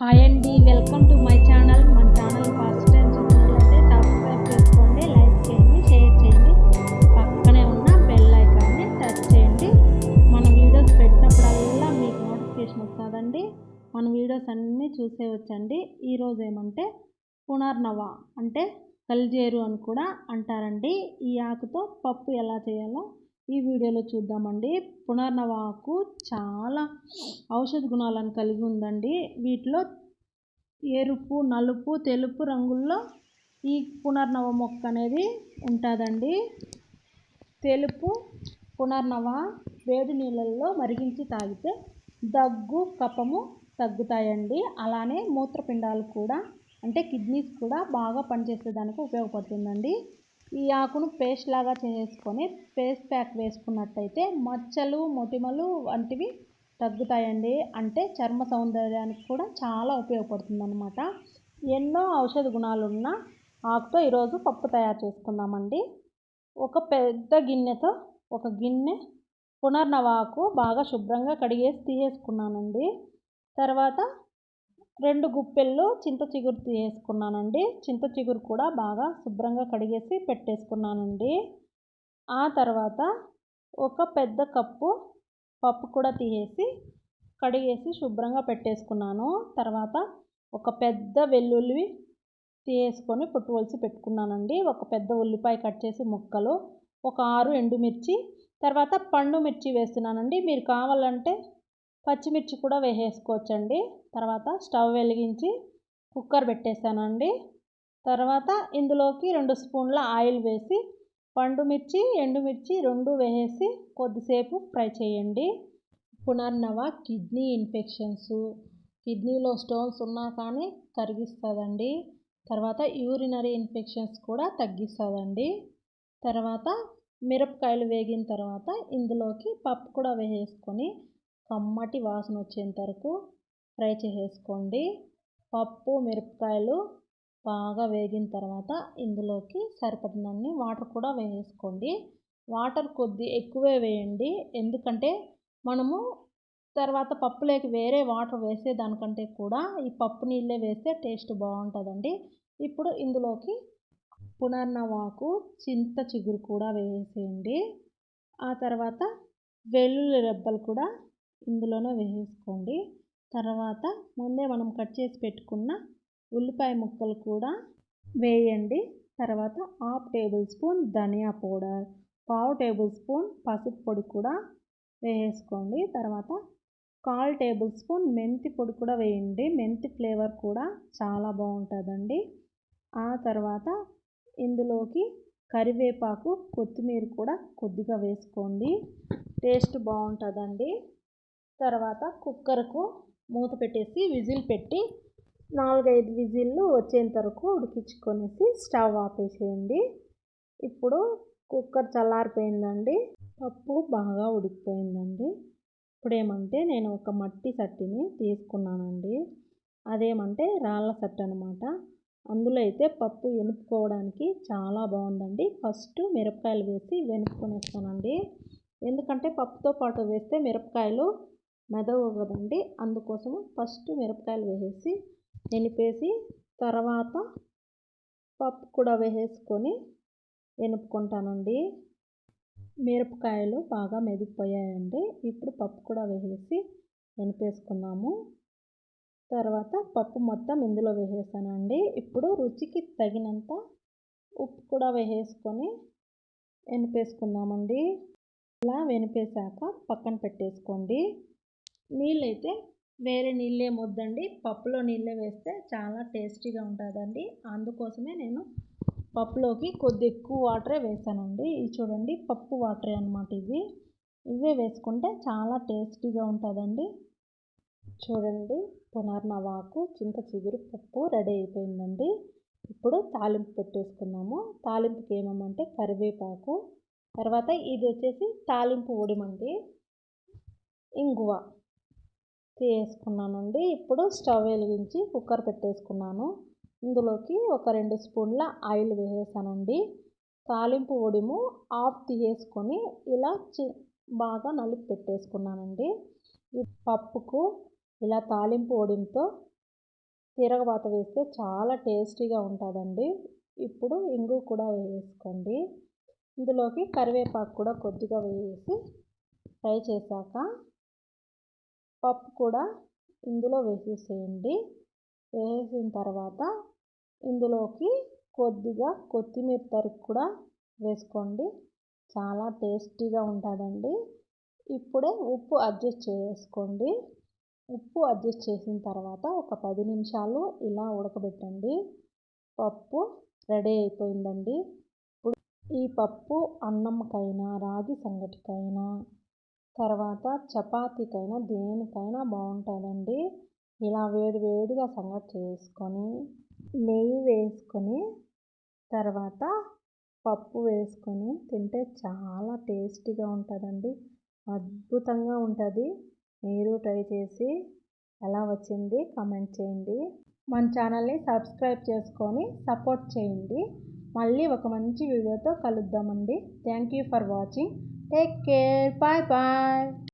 Hi అండి welcome to my channel మన channel first time చూసినట్లయితే సబ్స్క్రైబ్ చేసుకోండి లైక్ చేయండి షేర్ చేయండి. పక్కనే ఉన్న బెల్ ఐకాన్ని టచ్ చేయండి. మన వీడియోస్ పెట్టినప్పుడల్లా మీకు నోటిఫికేషన్ వస్తుందండి. మన వీడియోస్ అన్నీ చూసేవచ్చండి ఈరోజు ఏమంటే పునర్నవ అంటే కలిజేరు అని కూడా అంటారండి. ఈ ఆకుతో పప్పు ఎలా చేయాలో ఈ వీడియోలో చూద్దామండి. పునర్నవాకు చాలా ఔషధ గుణాలను కలిగి ఉందండి. వీటిలో ఎరుపు నలుపు తెలుపు రంగుల్లో ఈ పునర్నవ మొక్క అనేది ఉంటుందండి. తెలుపు పునర్నవ వేడి నీళ్ళల్లో మరిగించి తాగితే దగ్గు కపము తగ్గుతాయండి. అలానే మూత్రపిండాలు కూడా అంటే కిడ్నీస్ కూడా బాగా పనిచేసేదానికి ఉపయోగపడుతుందండి. ఈ ఆకును పేస్ట్ లాగా చేసుకొని పేస్ట్ ప్యాక్ వేసుకున్నట్టయితే మచ్చలు మొటిమలు వంటివి తగ్గుతాయండి. అంటే చర్మ సౌందర్యానికి కూడా చాలా ఉపయోగపడుతుందన్నమాట. ఎన్నో ఔషధ గుణాలున్న ఆకుతో ఈరోజు పప్పు తయారు చేసుకుందామండి. ఒక పెద్ద గిన్నెతో ఒక గిన్నె పునర్నవాకు బాగా శుభ్రంగా కడిగేసి తీసేసుకున్నానండి. తర్వాత రెండు గుప్పెళ్ళు చింత చిగురు తీసేసుకున్నానండి చింత చిగురు కూడా బాగా శుభ్రంగా కడిగేసి పెట్టేసుకున్నానండి. ఆ తర్వాత ఒక పెద్ద కప్పు పప్పు కూడా తీసేసి కడిగేసి శుభ్రంగా పెట్టేసుకున్నాను. తర్వాత ఒక పెద్ద వెల్లుల్లి తీసుకొని పొట్టు పెట్టుకున్నానండి. ఒక పెద్ద ఉల్లిపాయ కట్ చేసి ముక్కలు ఒక ఆరు ఎండుమిర్చి తర్వాత పండు మిర్చి వేస్తున్నానండి. మీరు కావాలంటే పచ్చిమిర్చి కూడా వేసేసుకోవచ్చండి. తర్వాత స్టవ్ వెలిగించి కుక్కర్ పెట్టేశానండి. తర్వాత ఇందులోకి రెండు స్పూన్ల ఆయిల్ వేసి పండు మిర్చి ఎండుమిర్చి రెండు వేసేసి కొద్దిసేపు ఫ్రై చేయండి. పునర్నవ కిడ్నీ ఇన్ఫెక్షన్స్. కిడ్నీలో స్టోన్స్ ఉన్నా కానీ కరిగిస్తుందండి. తర్వాత యూరినరీ ఇన్ఫెక్షన్స్ కూడా తగ్గిస్తుందండి. తర్వాత మిరపకాయలు వేగిన తర్వాత ఇందులోకి పప్పు కూడా వేసేసుకొని కమ్మటి వాసన వచ్చేంత వరకు ఫ్రై చేసేసుకోండి. పప్పు మిరపకాయలు బాగా వేగిన తర్వాత ఇందులోకి సరిపడినన్ని వాటర్ కూడా వేసేసుకోండి. వాటర్ కొద్ది ఎక్కువే వేయండి. ఎందుకంటే మనము తర్వాత పప్పులోకి వేరే వాటర్ వేసే దానికంటే కూడా ఈ పప్పు నీళ్ళే వేస్తే టేస్ట్ బాగుంటుందండి. ఇప్పుడు ఇందులోకి పునర్నవాకు చింత చిగురు కూడా వేసేయండి. ఆ తర్వాత వెల్లుల్లి రెబ్బలు కూడా ఇందులోనే వేసేసుకోండి. తర్వాత ముందే మనం కట్ చేసి పెట్టుకున్న ఉల్లిపాయ ముక్కలు కూడా వేయండి. తర్వాత హాఫ్ టేబుల్ స్పూన్ ధనియా పౌడర్ పావు టేబుల్ స్పూన్ పసుపు పొడి కూడా వేసేసుకోండి. తర్వాత కాల్ టేబుల్ స్పూన్ మెంతి పొడి కూడా వేయండి. మెంతి ఫ్లేవర్ కూడా చాలా బాగుంటుందండి. ఆ తర్వాత ఇందులోకి కరివేపాకు కొత్తిమీర కూడా కొద్దిగా వేసుకోండి. టేస్ట్ బాగుంటుందండి. తర్వాత కుక్కర్కు మూత పెట్టేసి విజిల్ పెట్టి నాలుగైదు విజిల్లు వచ్చేంత వరకు ఉడికించుకొనేసి స్టవ్ ఆపేసేయండి. ఇప్పుడు కుక్కర్ చల్లారిపోయిందండి. పప్పు బాగా ఉడికిపోయిందండి. ఇప్పుడు ఏమంటే నేను ఒక మట్టి సట్టిని తీసుకున్నానండి. అదేమంటే రాళ్ళ సట్టు అనమాట అందులో అయితే పప్పు ఎనుపుకోవడానికి చాలా బాగుందండి. ఫస్ట్ మిరపకాయలు వేసి వెనుపుకొనేస్తానండి. ఎందుకంటే పప్పుతో పాటు వేస్తే మిరపకాయలు మెదవు కదండి అందుకోసము ఫస్ట్ మిరపకాయలు వేసేసి నిలిపేసి తర్వాత పప్పు కూడా వేసేసుకొని ఎనుపుకుంటానండి. మిరపకాయలు బాగా మెదిగిపోయాయండి. ఇప్పుడు పప్పు కూడా వేసేసి ఎనిపేసుకుందాము. తర్వాత పప్పు మొత్తం ఇందులో వేసేసానండి. ఇప్పుడు రుచికి తగినంత ఉప్పు కూడా వేసేసుకొని వెనిపేసుకుందామండి ఇలా వెనిపేశాక పక్కన పెట్టేసుకోండి. నీళ్ళైతే వేరే నీళ్ళే వద్దండి. పప్పులో నీళ్ళే వేస్తే చాలా టేస్టీగా ఉంటుందండి. అందుకోసమే నేను పప్పులోకి కొద్ది ఎక్కువ వాటరే వేసానండి. ఇది చూడండి పప్పు వాటరే అనమాట ఇవి. ఇవే వేసుకుంటే చాలా టేస్టీగా ఉంటుందండి. చూడండి పునర్నవాకు చింత చిగురు పప్పు రెడీ అయిపోయిందండి. ఇప్పుడు తాలింపు పెట్టేసుకున్నాము తాలింపుకి ఏమేమంటే కరివేపాకు. తర్వాత ఇది వచ్చేసి తాలింపు ఉడిమండి ఇంగువ. వేసుకున్నానండి ఇప్పుడు స్టవ్ వెలిగించి కుక్కర్ పెట్టేసుకున్నాను. ఇందులోకి ఒక రెండు స్పూన్ల ఆయిల్ వేసేసానండి. తాలింపు ఒడిము ఆఫ్ తీసేసుకొని ఇలా చి బాగా నలిపి పెట్టేసుకున్నానండి. ఈ పప్పుకు ఇలా తాలింపు ఒడితో తిరగబాత వేస్తే చాలా టేస్టీగా ఉంటుందండి. ఇప్పుడు ఇంగు కూడా వేసుకోండి. ఇందులోకి కరివేపాకు కూడా కొద్దిగా వేసి ఫ్రై చేశాక పప్పు కూడా ఇందులో వేసేసేయండి. వేసేసిన తర్వాత ఇందులోకి కొద్దిగా కొత్తిమీర తరుగు కూడా వేసుకోండి. చాలా టేస్టీగా ఉంటుందండి. ఇప్పుడే ఉప్పు అడ్జస్ట్ చేసుకోండి. ఉప్పు అడ్జస్ట్ చేసిన తర్వాత ఒక పది నిమిషాలు ఇలా ఉడకబెట్టండి. పప్పు రెడీ అయిపోయిందండి. ఇప్పుడు ఈ పప్పు అన్నంకైనా రాగి సంగటికైనా తర్వాత చపాతీకైనా దేనికైనా బాగుంటుందండి ఇలా వేడి వేడిగా సంగటి చేసుకొని నెయ్యి వేసుకొని తర్వాత పప్పు వేసుకొని తింటే చాలా టేస్టీగా ఉంటుందండి. అద్భుతంగా ఉంటుంది. మీరు ట్రై చేసి ఎలా వచ్చింది కామెంట్ చేయండి. మన ఛానల్ని సబ్స్క్రైబ్ చేసుకొని సపోర్ట్ చేయండి. మళ్ళీ ఒక మంచి వీడియోతో కలుద్దామండి. Thank you for watching. Take care. Bye bye.